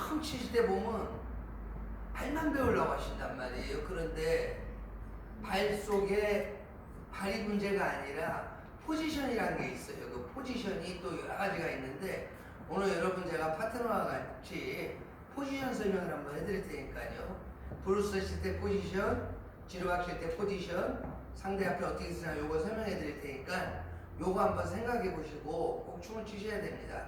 처음 치실 때 보면 발만 배우려고 하신단 말이에요. 그런데 발 속에 발이 문제가 아니라 포지션이라는 게 있어요. 그 포지션이 또 여러 가지가 있는데 오늘 여러분 제가 파트너와 같이 포지션 설명을 한번 해드릴 테니까요. 브루스 칠때 포지션, 지루박 칠때 포지션, 상대 앞에 어떻게 쓰나 요거 설명해 드릴 테니까 요거 한번 생각해 보시고 꼭 춤을 추셔야 됩니다.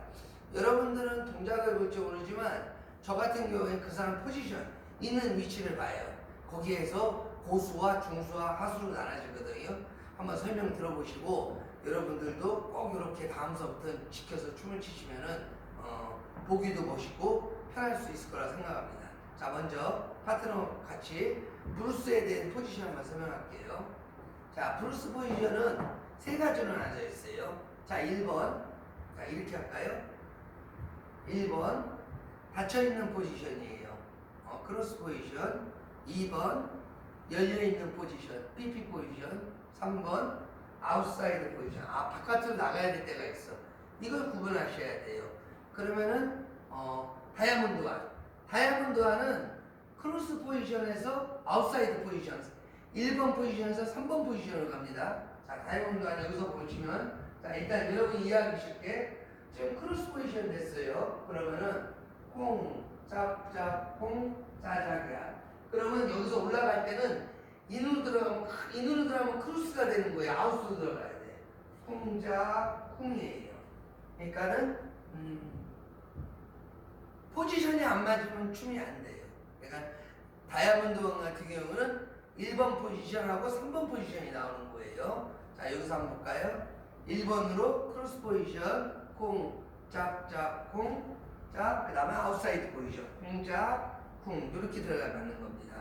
여러분들은 동작을 볼지 모르지만 저 같은 경우에 그 사람 포지션 있는 위치를 봐요. 거기에서 고수와 중수와 하수로 나눠지거든요. 한번 설명 들어보시고 여러분들도 꼭 이렇게 다음서부터 지켜서 춤을 추시면은 어, 보기도 멋있고 편할 수 있을 거라 생각합니다. 자 먼저 파트너 같이 브루스에 대한 포지션 한번 설명할게요. 자 브루스 포지션은 세 가지로 나눠져 있어요. 자 1번 자 이렇게 할까요? 1번 닫혀있는 포지션이에요. 어, 크로스 포지션 2번 열려있는 포지션 PP 포지션 3번 아웃사이드 포지션. 아 바깥으로 나가야 될 때가 있어. 이걸 구분하셔야 돼요. 그러면은 어, 다이아몬드 완 다이아몬드 완은 크로스 포지션에서 아웃사이드 포지션 1번 포지션에서 3번 포지션으로 갑니다. 자 다이아몬드 완 여기서 보시면 자 일단 여러분 이해하기 쉽게. 지금 크로스 포지션 됐어요. 그러면은 콩 짭짭 콩 짜자기야 그러면 여기서 올라갈 때는 인으로 들어가면 크- 인으로 들어가면 크루스가 되는 거예요. 아웃으로 들어가야 돼. 콩자 콩이에요. 그러니까는 음, 포지션이 안 맞으면 춤이 안 돼요. 그러니까 다이아몬드 왕 같은 경우는 1번 포지션하고 3번 포지션이 나오는 거예요. 자 여기서 한번 볼까요? 1번으로 크로스 포지션 콩 짭짭 콩 짭그 다음에 아웃사이드 포지션 콩짭 쿵 이렇게 들어가 맞는 겁니다.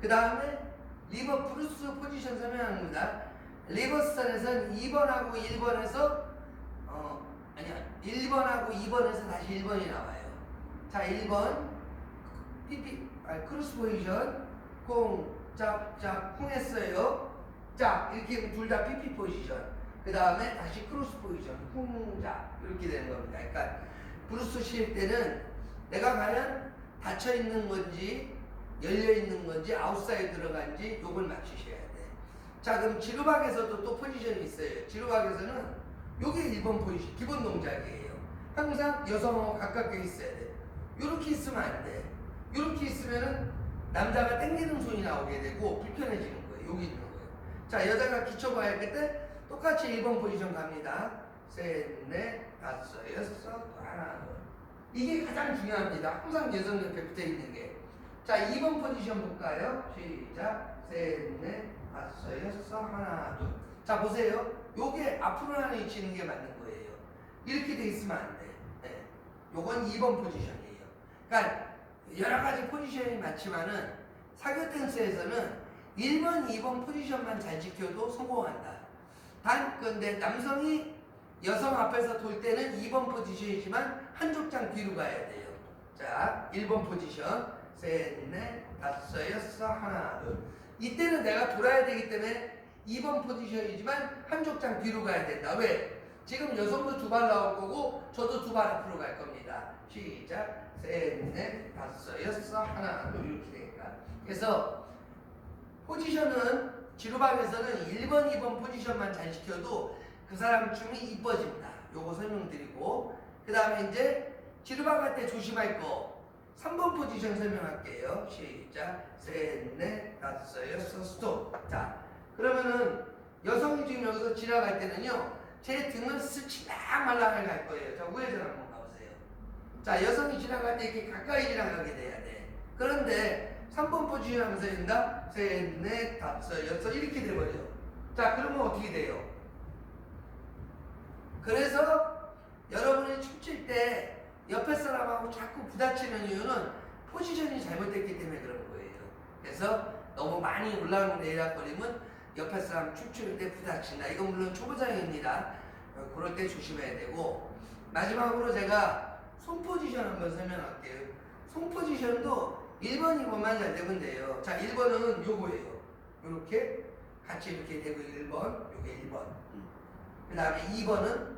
그 다음에 리버 브루스 포지션 설명합니다. 리버스턴에서는 2번하고 1번에서 어 아니야 1번하고 2번에서 다시 1번이 나와요. 자 1번 피피 아 크루스 포지션 쿵 했어요. 자 이렇게 둘 다 피피 포지션. 그 다음에 다시 크로스 포지션 쿵짭 이렇게 되는 겁니다. 그러니까 브루스 칠 때는 내가 과연 닫혀 있는 건지 열려 있는 건지 아웃사이드 들어간지 요걸 맞추셔야 돼. 자 그럼 지루박에서도 또 포지션이 있어요. 지루박에서는 요게 1번 포지션 기본 동작이에요. 항상 여성하고 가깝게 있어야 돼. 요렇게 있으면 안 돼. 요렇게 있으면은 남자가 땡기는 손이 나오게 되고 불편해지는 거예요. 여기 있는 거예요. 자 여자가 기초가 할때 똑같이 1번 포지션 갑니다. 셋, 넷, 다섯, 여섯, 하나, 둘. 이게 가장 중요합니다. 항상 여성 옆에 붙어 있는 게. 자, 2번 포지션 볼까요? 시작. 셋, 넷, 다섯, 여섯, 하나, 둘. 자, 보세요. 요게 앞으로 하나 치는 게 맞는 거예요. 이렇게 돼 있으면 안 돼. 네. 요건 2번 포지션이에요. 그러니까 여러 가지 포지션이 많지만은 사교 댄스에서는 1번, 2번 포지션만 잘 지켜도 성공한다. 단, 근데 남성이 여성 앞에서 돌 때는 2번 포지션이지만 한쪽 장 뒤로 가야 돼요. 자, 1번 포지션. 셋, 넷, 다섯, 여섯, 하나, 둘. 이때는 내가 돌아야 되기 때문에 2번 포지션이지만 한쪽 장 뒤로 가야 된다. 왜? 지금 여성도 두 발 나올 거고 저도 두 발 앞으로 갈 겁니다. 시작. 셋, 넷, 다섯, 여섯, 하나, 둘 이렇게 되니까. 그래서 포지션은 지루박에서는 1번, 2번 포지션만 잘 지켜도 그 사람 춤이 이뻐진다. 요거 설명드리고 그 다음에 이제 지루박 할때 조심할 거 3번 포지션 설명할게요. 시작. 셋, 넷, 다섯, 여섯, 스톱. 자, 그러면은 여성이 지금 여기서 지나갈 때는요. 제 등은 스치락 말랑을 갈 거예요. 자, 우회전 한번 가보세요. 자, 여성이 지나갈 때 이렇게 가까이 지나가게 돼야 돼. 그런데 3번 포지션 하면서 된다? 셋, 넷, 다섯, 여섯 이렇게 돼버려. 자, 그러면 어떻게 돼요? 그래서 여러분이 춤출 때 옆에 사람하고 자꾸 부딪히는 이유는 포지션이 잘못됐기 때문에 그런 거예요. 그래서 너무 많이 올라오는 내리락거리면 옆에 사람 춤출 때 부딪힌다. 이건 물론 초보자입니다. 어, 그럴 때 조심해야 되고 마지막으로 제가 손 포지션 한번 설명할게요. 손 포지션도 1번, 2번만 잘 되면 돼요. 자, 1번은 요거예요. 요렇게 같이 이렇게 되고 1번, 요게 1번. 그 다음에 2번은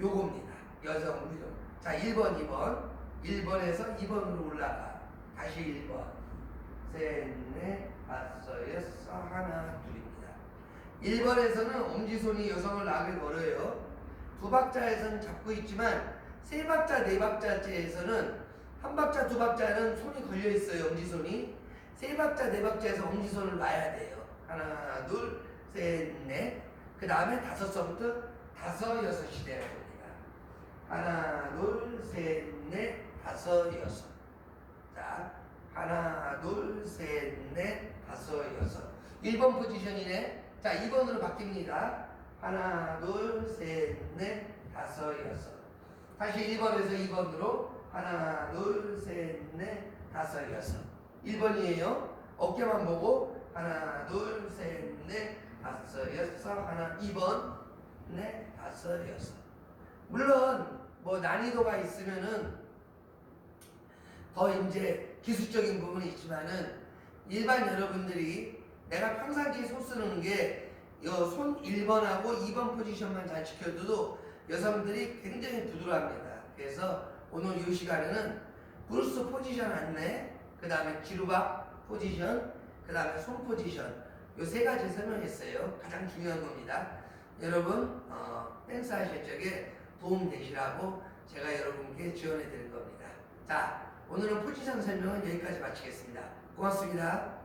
요겁니다. 여성 위로. 자, 1번, 2번. 1번에서 2번으로 올라가. 다시 1번. 셋, 넷, 다섯, 여섯, 하나, 둘입니다. 1번에서는 엄지손이 여성을 나게 걸어요. 두 박자에서는 잡고 있지만 세 박자, 네 박자째에서는 한 박자, 두 박자는 손이 걸려 있어요. 엄지손이. 세 박자, 네 박자에서 엄지손을 놔야 돼요. 하나, 둘, 셋, 넷. 그 다음에 다섯 선부터 다섯, 여섯이 됩니다. 하나, 둘, 셋, 넷, 다섯, 여섯. 자, 하나, 둘, 셋, 넷, 다섯, 여섯. 1번 포지션이네. 자, 2번으로 바뀝니다. 하나, 둘, 셋, 넷, 다섯, 여섯. 다시 1번에서 2번으로 하나, 둘, 셋, 넷, 다섯, 여섯. 1번이에요. 어깨만 보고 하나, 둘, 셋, 넷, 다섯, 여섯. 하나, 2번, 넷, 다섯, 여섯. 물론 뭐 난이도가 있으면은 더 이제 기술적인 부분이 있지만은 일반 여러분들이 내가 평상시에 손 쓰는 게이손 1번하고 2번 포지션만 잘 지켜줘도 여성들이 굉장히 부드러워합니다. 그래서 오늘 이 시간에는 브루스 포지션 안내, 그 다음에 지루박 포지션, 그 다음에 손 포지션 요 세 가지 설명했어요. 가장 중요한 겁니다. 여러분 어, 댄스 하실 적에 도움 되시라고 제가 여러분께 지원해 드릴 겁니다. 자, 오늘은 포지션 설명은 여기까지 마치겠습니다. 고맙습니다.